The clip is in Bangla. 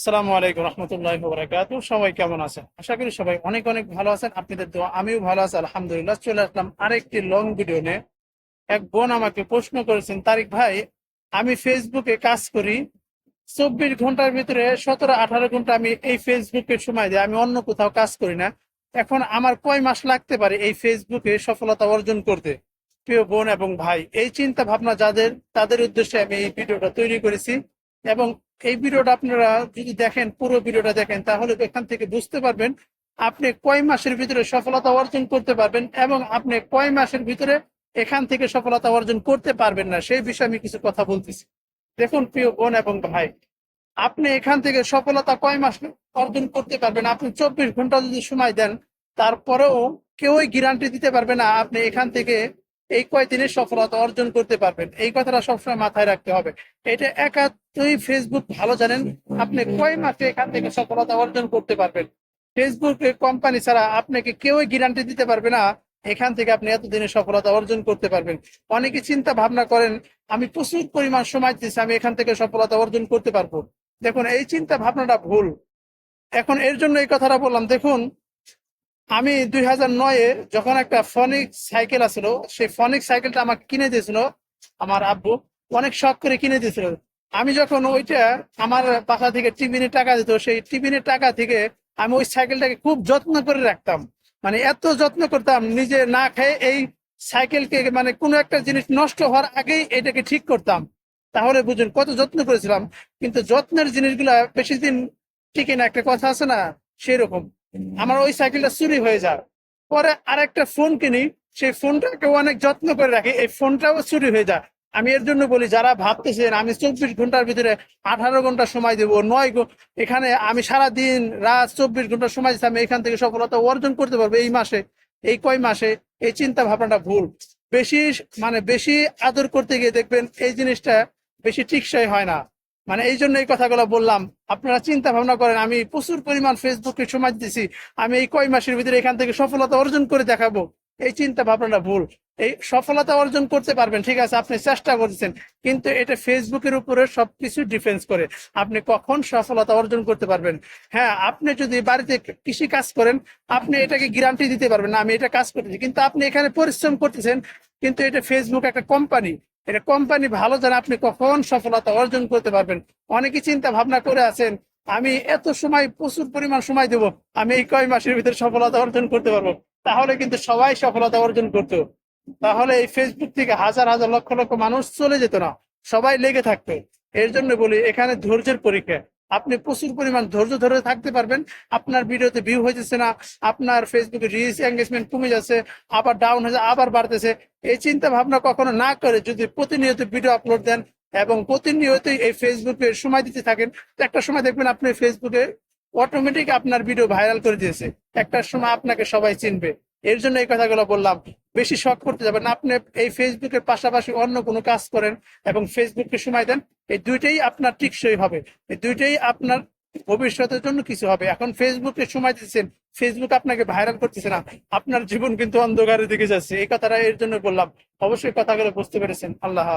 আসসালামু আলাইকুম রহমতুল্লাহ বরাকাতু সবাই কেমন আছেন? আশা করি সবাই অনেক অনেক ভালো আছেন। আপনাদের আমিও ভালো আছি, আলহামদুলিল্লাহ। চলে আসলাম আরেকটি লং ভিডিও নিয়ে। এক বোন আমাকে প্রশ্ন করেছেন, তারিক ভাই, আমি ফেসবুকে কাজ করি, চব্বিশ ঘণ্টার ভিতরে সতেরো, আঠারো ঘণ্টা আমি এই ফেসবুকে সময় দিই, আমি অন্য কোথাও কাজ করি না। এখন আমার কয় মাস লাগতে পারে এই ফেসবুকে সফলতা অর্জন করতে? প্রিয় বোন এবং ভাই, এই চিন্তা ভাবনা যাদের, তাদের উদ্দেশ্যে আমি এই ভিডিওটা তৈরি করেছি। এবং এই ভিডিওটা আপনারা যদি দেখেন, পুরো ভিডিওটা দেখেন, তাহলে এখান থেকে বুঝতে পারবেন আপনি কয় মাসের ভিতরে সফলতা অর্জন করতে পারবেন এবং আপনি কয় মাসের ভিতরে এখান থেকে সফলতা অর্জন করতে পারবেন না, সেই বিষয়ে আমি কিছু কথা বলতেছি। দেখুন, প্রিয় বোন এবং ভাই, আপনি এখান থেকে সফলতা কয় মাস অর্জন করতে পারবেন? আপনি চব্বিশ ঘণ্টা যদি সময় দেন, তারপরেও কেউই গ্যারান্টি দিতে পারবে না আপনি এখান থেকে এই কয়দিনের সফলতা অর্জন করতে পারবেন। এই কথাটা সবসময় মাথায় রাখতে হবে। এটা একাত্তই ফেসবুক ভালো জানেন, আপনি কয় মাসে এখান থেকে সফলতা অর্জন করতে পারবেন? ফেসবুক কোম্পানি ছাড়া আপনাকে কেউই গ্যারান্টি দিতে পারবে না, এখান থেকে আপনি এতদিনে সফলতা অর্জন করতে পারবেন। অনেকে চিন্তা ভাবনা করেন, আমি প্রচুর পরিমাণ সময় দিচ্ছি আমি এখান থেকে সফলতা অর্জন করতে পারব। দেখুন, এই চিন্তা ভাবনাটা ভুল। এখন এর জন্য এই কথাটা বললাম, দেখুন আমি দুই হাজার নয়ে যখন একটা ফনিক সাইকেল আসছিল সেই ফনিক সাইকেলটা আমাকে কিনে দিয়েছিল আমার আব্বু। অনেক শখ করে কিনে দিয়েছিল। আমি যখন ওইটা আমার বাসা থেকে টিফিনের টাকা দিত, সেই টিফিনের টাকা থেকে আমি ওই সাইকেলটাকে খুব যত্ন করে রাখতাম। মানে এত যত্ন করতাম, নিজে না খেয়ে এই সাইকেলকে মানে কোনো একটা জিনিস নষ্ট হওয়ার আগেই এটাকে ঠিক করতাম। তাহলে বুঝুন, কত যত্ন করেছিলাম। কিন্তু যত্নের জিনিসগুলা বেশি দিন টিকে না, একটা কথা আছে না সেরকম আমার ওই সাইকেলটা চুরি হয়ে যায়। পরে আরেকটা ফোন কিনি, সেই ফোনটাকে অনেক যত্ন করে রাখি, এই ফোনটাও চুরি হয়ে যায়। আমি এর জন্য বলি, যারা ভাবতেছেন আমি চব্বিশ ঘণ্টার ভিতরে আঠারো ঘণ্টা সময় দেবো, নয় এখানে আমি সারা দিন রাত চব্বিশ ঘণ্টা সময় দিচ্ছি, আমি এখান থেকে সফলতা অর্জন করতে পারব এই মাসে, এই কয় মাসে, এই চিন্তা ভাবনাটা ভুল। বেশি মানে বেশি আদর করতে গিয়ে দেখবেন এই জিনিসটা বেশি টিকসই হয় না। মানে এই জন্য এই কথাগুলো বললাম। আপনারা চিন্তা ভাবনা করেন, আমি প্রচুর পরিমাণ ফেসবুকে সময় দিছি আমি এই কয় মাসের ভিতরে এখান থেকে সফলতা অর্জন করে দেখাবো। এই চিন্তা ভাবনাটা ভুল। এই সফলতা অর্জন করতে পারবেন, ঠিক আছে, আপনি চেষ্টা করছেন কিন্তু এটা ফেসবুকের উপরে সবকিছু ডিফেন্স করে। আপনি কখন সফলতা অর্জন করতে পারবেন? হ্যাঁ আপনি যদি বাড়িতে কৃষি কাজ করেন, আপনি এটাকে গ্যারান্টি দিতে পারবেন, না, আমি এটা কাজ করতেছি। কিন্তু আপনি এখানে পরিশ্রম করতেছেন, কিন্তু এটা ফেসবুক একটা কোম্পানি এটা কোম্পানি ভালো জানে আপনি কখন সফলতা অর্জন করতে পারবেন। অনেকে চিন্তা ভাবনা করে আছেন, আমি এত সময়, প্রচুর পরিমাণ সময় দেবো, আমি এই কয় মাসের ভিতরে সফলতা অর্জন করতে পারব। তাহলে কিন্তু সবাই সফলতা অর্জন করতো। তাহলে এই ফেসবুক থেকে হাজার হাজার, লক্ষ লক্ষ মানুষ চলে যেত না। সবাই লেগে থাকতো। এর জন্য বলি, এখানে ধৈর্যের পরীক্ষা। আপনি প্রচুর পরিমাণ ধৈর্য ধরে থাকতে পারবেন। আপনার ভিডিওতে ভিউ হইতেছে না, আপনার ফেসবুকে রিচ এঙ্গেজমেন্ট কমে যাচ্ছে, আবার ডাউন হয়ে আবার বাড়তেছে। এই চিন্তা ভাবনা কখনো না করে যদি প্রতিনিয়ত ভিডিও আপলোড দেন এবং প্রতিনিয়তই এই ফেসবুকে সময় দিতে থাকেন একটা সময় দেখবেন আপনি ফেসবুকে অটোমেটিক আপনার ভিডিও ভাইরাল করে দিয়েছে। একটা সময় আপনাকে সবাই চিনবে। এর জন্য এই কথাগুলো বললাম। বেশি শখ করতে যাবেন আপনি এই ফেসবুকের পাশাপাশি অন্য কোনো কাজ করেন এবং ফেসবুককে সময় দেন। এই দুইটাই আপনার টিকসই হবে। এই দুইটাই আপনার ভবিষ্যতের জন্য কিছু হবে। এখন ফেসবুকে সময় দিচ্ছেন, ফেসবুক আপনাকে ভাইরাল করতেছে না। আপনার জীবন কিন্তু অন্ধকারের দিকে যাচ্ছে। এই কথাটা এর জন্য বললাম। অবশ্যই কথাগুলো বুঝতে পেরেছেন। আল্লাহ।